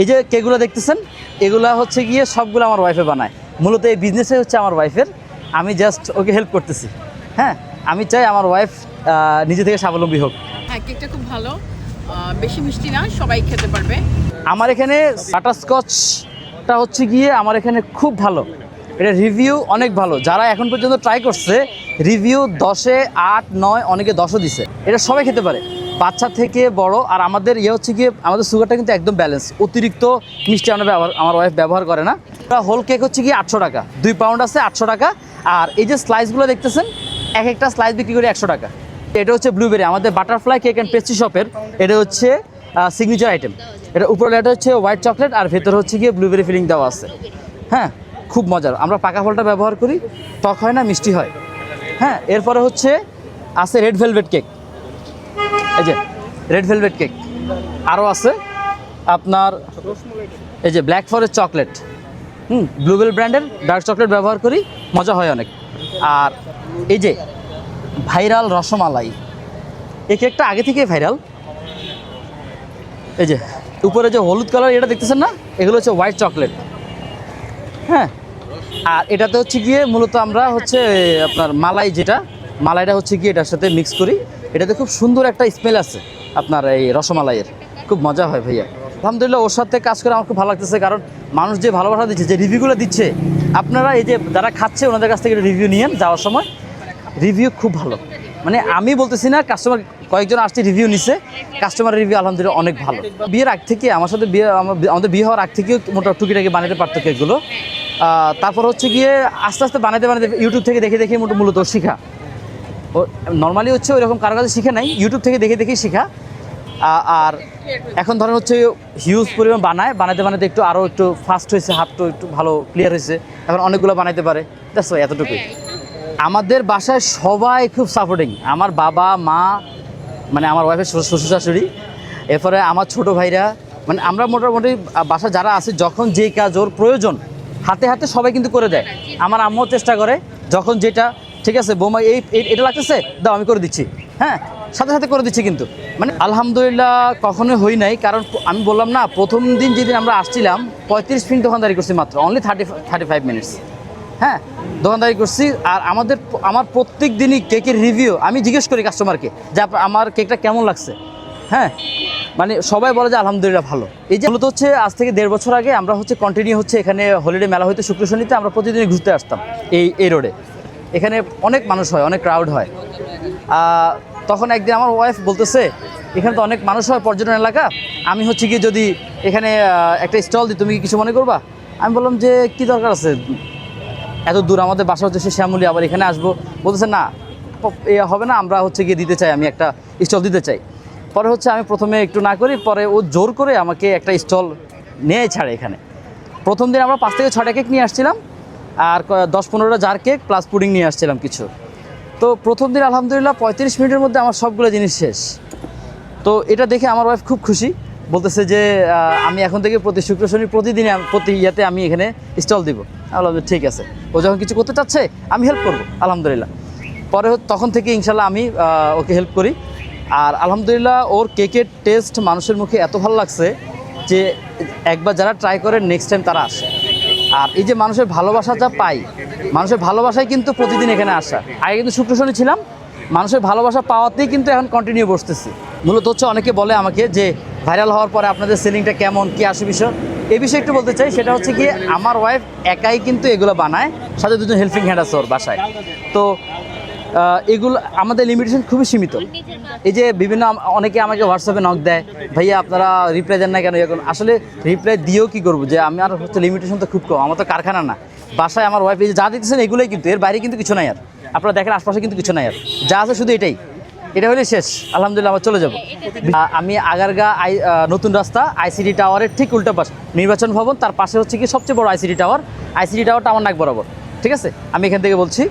এই যে কেকগুলো দেখতেছেন এগুলা হচ্ছে গিয়ে সবগুলো আমার ওয়াইফে বানায়। মূলত এই বিজনেসে হচ্ছে আমার ওয়াইফের আমি জাস্ট ওকে হেল্প করতেছি। হ্যাঁ আমি চাই আমার ওয়াইফ নিজে থেকে স্বাবলম্বী হোক। হ্যাঁ কেকটা খুব ভালো। বেশি মিষ্টি না সবাই খেতে পারবে। আমার এখানে বাটারস্কচটা হচ্ছে গিয়ে আমার এখানে খুব ভালো। এটা রিভিউ অনেক ভালো। যারা এখন পর্যন্ত ট্রাই করছে রিভিউ দশে আট নয় অনেকে দশও দিছে। এটা সবাই খেতে পারে। বাচ্চা থেকে বড়, আর আমাদের ইয়ে হচ্ছে গিয়ে, আমাদের সুগারটা কিন্তু একদম ব্যালেন্স অতিরিক্ত মিষ্টি আমরা ব্যবহার, আমার ওয়াইফ ব্যবহার করে না। হোল কেক হচ্ছে গিয়ে আটশো টাকা। দুই পাউন্ড আছে আটশো টাকা। আর এই যে স্লাইসগুলো দেখতেছেন, এক একটা স্লাইস বিক্রি করি একশো টাকা। এটা হচ্ছে ব্লুবেরি আমাদের বাটারফ্লাই কেক অ্যান্ড পেস্ট্রি শপের এটা হচ্ছে সিগনেচার আইটেম এটা উপরে এটা হচ্ছে হোয়াইট চকলেট আর ভেতরে হচ্ছে গিয়ে ব্লুবেরি ফিলিং দেওয়া আছে। হ্যাঁ খুব মজার। আমরা পাকা ফলটা ব্যবহার করি টক হয় না, মিষ্টি হয়। হ্যাঁ এরপরে হচ্ছে, আছে রেড ভেলভেট কেক এই যে রেড ভেলভেট কেক আরও আছে আপনার, এই যে ব্ল্যাক ফরেস্ট চকলেট হুম ব্লুবেল ব্র্যান্ডের ডার্ক চকলেট ব্যবহার করি, মজা হয় অনেক। আর এই যে ভাইরাল রসমালাই। এই কেকটা আগে থেকেই ভাইরাল এই যে, উপরে যে হলুদ কালার এটা দেখতেছেন না? এগুলো হচ্ছে হোয়াইট চকলেট হ্যাঁ আর এটাতে হচ্ছে গিয়ে মূলত আমরা হচ্ছে, আপনার মালাই যেটা, মালাইটা হচ্ছে গিয়ে এটার সাথে মিক্স করি। এটাতে খুব সুন্দর একটা স্মেল আছে আপনার এই রসমালাইয়ের। খুব মজা হয় ভাইয়া। আলহামদুলিল্লাহ, ওর সাথে কাজ করে আমার খুব ভালো লাগতেছে, কারণ মানুষ যে ভালোবাসা দিচ্ছে, যে রিভিউগুলো দিচ্ছে, আপনারা এই যে যারা খাচ্ছে, ওনাদের কাছ থেকে রিভিউ নিয়েন যাওয়ার সময়। রিভিউ খুব ভালো। মানে আমি বলতেছি না কাস্টমার কয়েকজন আসছে রিভিউ নিছে। কাস্টমারের রিভিউ আলহামদুলিল্লাহ অনেক ভালো। বিয়ের আগ থেকে আমার সাথে বিয়ে আমাদের বিয়ে হওয়ার আগ থেকেও মোটামুটি টুকিটাকি বানাতে পারতো কেকগুলো। তারপর হচ্ছে গিয়ে আস্তে আস্তে বানাতে বানাতে ইউটিউব থেকে দেখে দেখে মূলত শেখা। ও নর্মালি হচ্ছে ওই রকম কারও কাছে শিখে নাই ইউটিউব থেকে দেখে দেখে শেখা। আর এখন ধরেন হচ্ছে হিউজ পরিমাণ বানায় বানাতে বানাতে একটু আরও একটু ফাস্ট হয়েছে হাতটা একটু ভালো ক্লিয়ার হয়েছে এখন অনেকগুলো বানাইতে পারে। দ্যাটস এতটুকুই। আমাদের বাসায় সবাই খুব সাপোর্টিং আমার বাবা মা মানে আমার ওয়াইফের শ্বশুর শাশুড়ি এরপরে আমার ছোট ভাইরা মানে আমরা মোটামুটি বাসা যারা আছে যখন যেই কাজ ওর প্রয়োজন হাতে হাতে সবাই কিন্তু করে দেয়। আমার আম্মু চেষ্টা করে যখন যেটা ঠিক আছে, বৌমা, এই এটা লাগতেছে? দাও, আমি করে দিচ্ছি। হ্যাঁ সাথে সাথে করে দিচ্ছি কিন্তু। মানে আলহামদুলিল্লাহ কখনোই হই নাই, কারণ আমি বললাম না, প্রথম দিন যেদিন আমরা আসছিলাম, পঁয়ত্রিশ মিনিট দোকানদারি করছি মাত্র only thirty thirty five minutes হ্যাঁ দোকানদারি করছি, আর আমাদের আমার প্রত্যেক দিনই কেকের রিভিউ আমি জিজ্ঞেস করি কাস্টমারকে যে আমার কেকটা কেমন লাগছে? হ্যাঁ মানে সবাই বলে যে, আলহামদুলিল্লাহ ভালো। এই যে মূলত হচ্ছে, আজ থেকে দেড় বছর আগে আমরা হচ্ছে কন্টিনিউ হচ্ছে এখানে হলিডে মেলা হইতে শুক্র শনিতে আমরা প্রতিদিনই ঘুরতে আসতাম, এই এই রোডে এখানে অনেক মানুষ হয়, অনেক ক্রাউড হয়। তখন একদিন আমার ওয়াইফ বলতেছে, এখানে তো অনেক মানুষ হয় পর্যটন এলাকা, আমি হচ্ছে কি যদি এখানে একটা স্টল দিই, তুমি কি কিছু মনে করবা? আমি বললাম যে, কি দরকার আছে? এত দূর আমাদের বাসা হচ্ছে সে শ্যামলি, আবার এখানে আসব। বলতেছে, না এ হবে না, আমরা হচ্ছে গিয়ে দিতে চাই, আমি একটা স্টল দিতে চাই। পরে হচ্ছে আমি প্রথমে একটু না করি, পরে ও জোর করে আমাকে একটা স্টল নিয়ে, ছাড়ে এখানে। প্রথম দিন আমরা পাঁচ থেকে ছটা কেক নিয়ে আসছিলাম আর দশ পনেরোটা জার কেক প্লাস পুডিং নিয়ে আসছিলাম কিছু। তো প্রথম দিন আলহামদুলিল্লাহ পঁয়ত্রিশ মিনিটের মধ্যে আমার সবগুলো জিনিস শেষ। তো এটা দেখে আমার ওয়াইফ খুব খুশি। বলতেছে যে আমি এখন থেকে প্রতি শুক্র, শনি প্রতিদিন প্রতি ইয়াতে আমি এখানে স্টল দিব। যে ঠিক আছে। ও যখন কিছু করতে চাচ্ছে, আমি হেল্প করব, আলহামদুলিল্লাহ। পরে তখন থেকে ইনশাল্লাহ আমি ওকে হেল্প করি। আর আলহামদুলিল্লাহ ওর কেকের টেস্ট মানুষের মুখে এত ভালো লাগছে যে, একবার যারা ট্রাই করে নেক্সট টাইম তারা আসে। আর এই যে মানুষের ভালোবাসা যা পাই, মানুষের ভালোবাসায় কিন্তু প্রতিদিন এখানে আসা। আগে কিন্তু শুক্র শনি ছিলাম, মানুষের ভালোবাসা পাওয়াতেই কিন্তু এখন কন্টিনিউ বসতেছি। মূলত হচ্ছে অনেকে বলে আমাকে যে ভাইরাল হওয়ার পরে আপনাদের সেলিংটা কেমন, কি আসে বিষয়? এই বিষয়ে একটু বলতে চাই, সেটা হচ্ছে কি আমার ওয়াইফ একাই কিন্তু এগুলো বানায়, সাথে দুজন হেল্পিং হ্যান্ড আছে ওর বাসায়। তো এগুলো আমাদের লিমিটেশন খুবই সীমিত। এই যে বিভিন্ন অনেকে আমাকে হোয়াটসঅ্যাপে নক দেয়, ভাইয়া, আপনারা রিপ্লাই দেন না কেন? এখন আসলে রিপ্লাই দিয়েও কি করব? যে আমি আর হচ্ছে লিমিটেশন তো খুব কম। আমার তো কারখানা না। বাসায় আমার ওয়াইফ যে দেখতেছেন এগুলোই কিন্তু, এর বাইরে কিন্তু কিছু নাই আর। আপনারা দেখেন, আশপাশে কিন্তু কিছু নাই আর। যা আছে শুধু এটাই। এটা হলে শেষ। আলহামদুলিল্লাহ, আমার চলে যাব। আমি আগারগা আই নতুন রাস্তা আইসিডি টাওয়ারের ঠিক উল্টা পাশ। নির্বাচন ভবন, তার পাশে হচ্ছে কি সবচেয়ে বড় আইসিডি টাওয়ার আইসিডি টাওয়ারটা আমার নাক বরাবর। ঠিক আছে? আমি এখান থেকে বলছি।